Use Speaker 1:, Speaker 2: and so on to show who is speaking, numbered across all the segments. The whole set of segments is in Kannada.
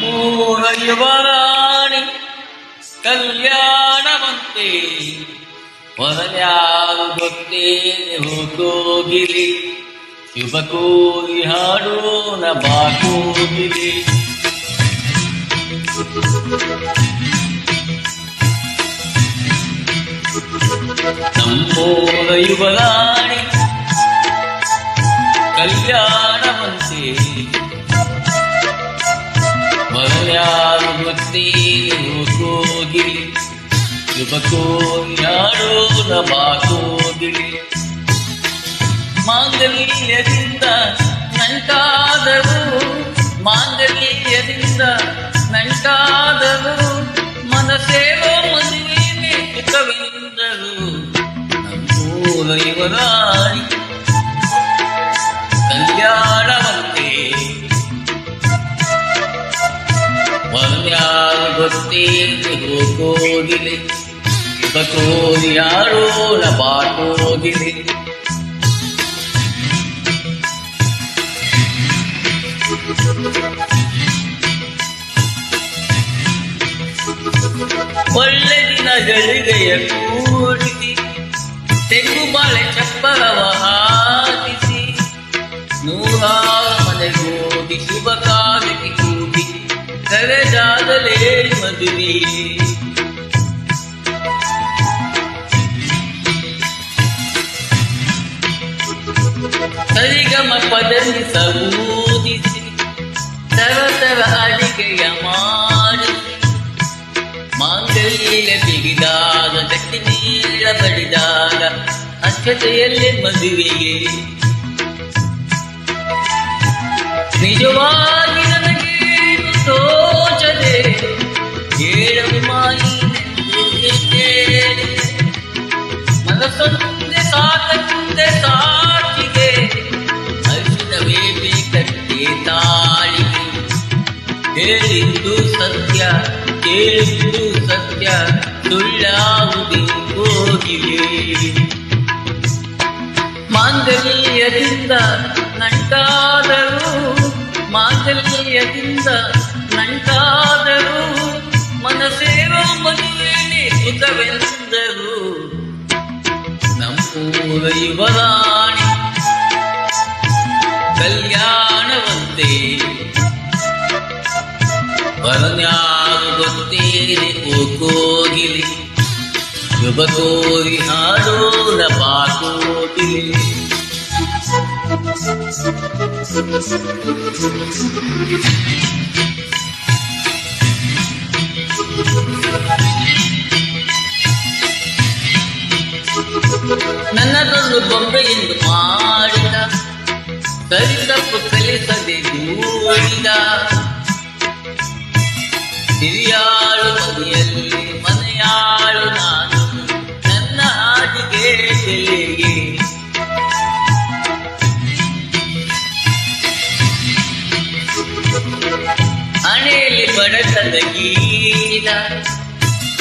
Speaker 1: ನಮ್ಮೂರ ಯುವರಾಣಿ ಕಲ್ಯಾಣವಂತೆ ಮೊದಲ್ಯಾರು ಗೊತ್ತೇನೆ ಹೋಗೋಗಿಲಿ ಶುಭ ಕೋರಿ ಹಾಡೋಣ ಬಾಕೋಗಿಲಿ ನಮ್ಮೂರ ಯುವರಾಣಿ ಕಲ್ಯಾಣವಂತೆ ಮರಳ್ಯಾರು ಗೊತ್ತೇ ಹೋಗಿಲಿ ಶುಭಕೋ ಯಾರೋ ನಬಾಕೋಗಿಲಿ ಮಾಂಗಲ್ಯದಿಂದ ನಂಟಾದರು ಮಾಂಗಲ್ಯದಿಂದ ನಂಟಾದರು ಮನಸೇವೋ ಮದುವೆ ಸುಖವೆಂದರು ನಮ್ಮೂರ ಇವರಾಣಿ ಮನ್ಯಾರು ಗೊತ್ತೇನೆ ಹೋಗೋಗಿಲೆ ಬಕೋರಿ ಯಾರೋಣ ಬಾಟೋಗಿಲೆ ಒಳ್ಳೆ ದಿನಗಳಿಗೆಯ ಕೂಡಿಸಿ ತೆಂಗು ಬಾಳೆ ಚಪ್ಪರವ ಹಾಕಿಸಿ ನೂರಾರು ಮನೆಗೋಗಿ ಶುಭ ಕಾಲಕ್ಕೆ ಕೂಗಿ ಕರೆದಾಗಲೇ ಮದುವೆ ಸರಿಗಮ ಪದಲ್ಲಿ ಸಬೂದಿಸಿ ತರ ತರ ಅಡಿಗೆಯ ಮಾಡಿಸಿ ಮಾಂಗಲ್ಯ ಬಿಗಿದಾಗ ಗಟ್ಟಿ ನೀರ ಬಡಿದಾಗ ಅಕ್ಷತೆಯಲ್ಲೇ ಮದುವೆಗೆ ನಿಜವಾಗಿ ಮನಸ್ಸೊಂದೆ ಸಾಕಂದೆ ಸಾಕ್ಷಿಗೆ ಅರಿಶಿನವೇ ಬೇಕಟ್ಟೆ ತಾಳಿಗೆ. ಹೇಳಿದ್ದು ಸತ್ಯ, ಕೇಳಿದ್ದು ಸತ್ಯ, ಸುಳ್ಳಾವುದು ಹೋಗಿವೆ ಮಾಂಗಲ್ಯದಿಂದ ನಂಟಾದರೂ ಮಾಂಗಲ್ಯದಿಂದ പൂവൈവതാണി കല്യാണവത്തെ പറഞ്ഞാകുകൊത്തേരി പൂക്കോകിലി യുവകോരി ആലോന പാക്കോട്ടിലി Thank you. ಬಾಕೋಗಿಲಿ ಬೊಂಬೆ ಎಂದು ಮಾಡಿದ. ಸರಿ ತಪ್ಪು ಕಲಿಸದೆ ದೂಡಿದ ಹಿರಿಯಾಳು ಮನೆಯಲ್ಲಿ ಮನೆಯಾಳು ನಾನು. ನನ್ನ ಹಾಡಿಗೆ ಹಣೆಯಲ್ಲಿ ಬಡತನ ಗೀಚಿದ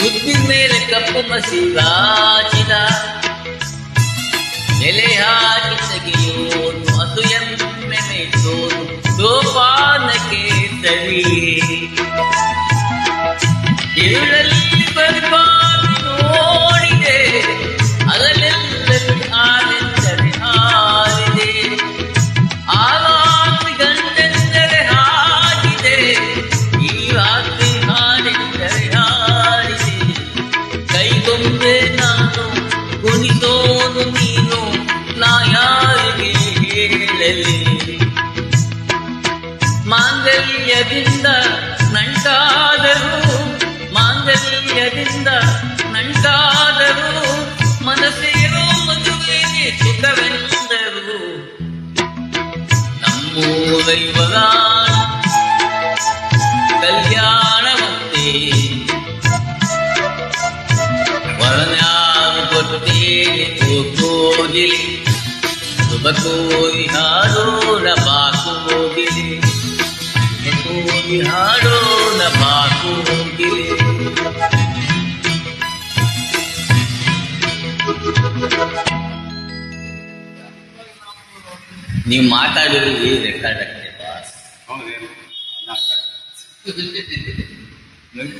Speaker 1: ಬುದ್ಧಿ ಮೇಲೆ ಕಪ್ಪು ಮಸಿ ರಾಚಿದ. ಎಲೆ ಹಾಕಿ ತೆಗೆಯೋನು ಅದು ಎಮ್ಮೆ ಮೇಯ್ಸೋನು ಸೋಪಾನಕ್ಕೆ ಸರಿ ಇರುಳಲ್ಲಿ ಬರ್ಬಾದಿ ನೋಡಿದೆ ಅಗಲೆಲ್ಲಲ್ಲಿ ಆನೆಂದರೆ ಹಾರಿದೆ ಆ ರಾತ್ರಿ ಗಂಟೆಂದರೆ ಹಾಡಿದೆ ಈ ರಾತ್ರಿ ಹಾಡೆಂದರೆ ಹಾಡಿದೆ ಕೈಗೊಂಬೆ ಮಾಂಗಲ್ಯದಿಂದ ನಂಟಾದರೂ ಮಾಂಗಲ್ಯದಿಂದ ನಂಟಾದರೂ, ಮನಸ್ಸೇರೋ ಮದುವೆಗೆ ಸುಖವೆಂದರು. ನಮ್ಮೂರ ಯುವರ ಕಲ್ಯಾಣವಂತೆ. ವರನ್ಯಾರು ಗೊತ್ತೇನೆ ಹೋಗೋದಿಲಿ ಶುಭ ಕೋರಿ ಬಾಕೋಗಿಲಿ ಕೋರಿ ಹಾಡೋಣ ಬಾಕೋಗಿಲಿ ನೀವು ಮಾತಾಡಿದ್ರೆ ರೆಕಾರ್ಡ್ ಆಗ್ತದೆ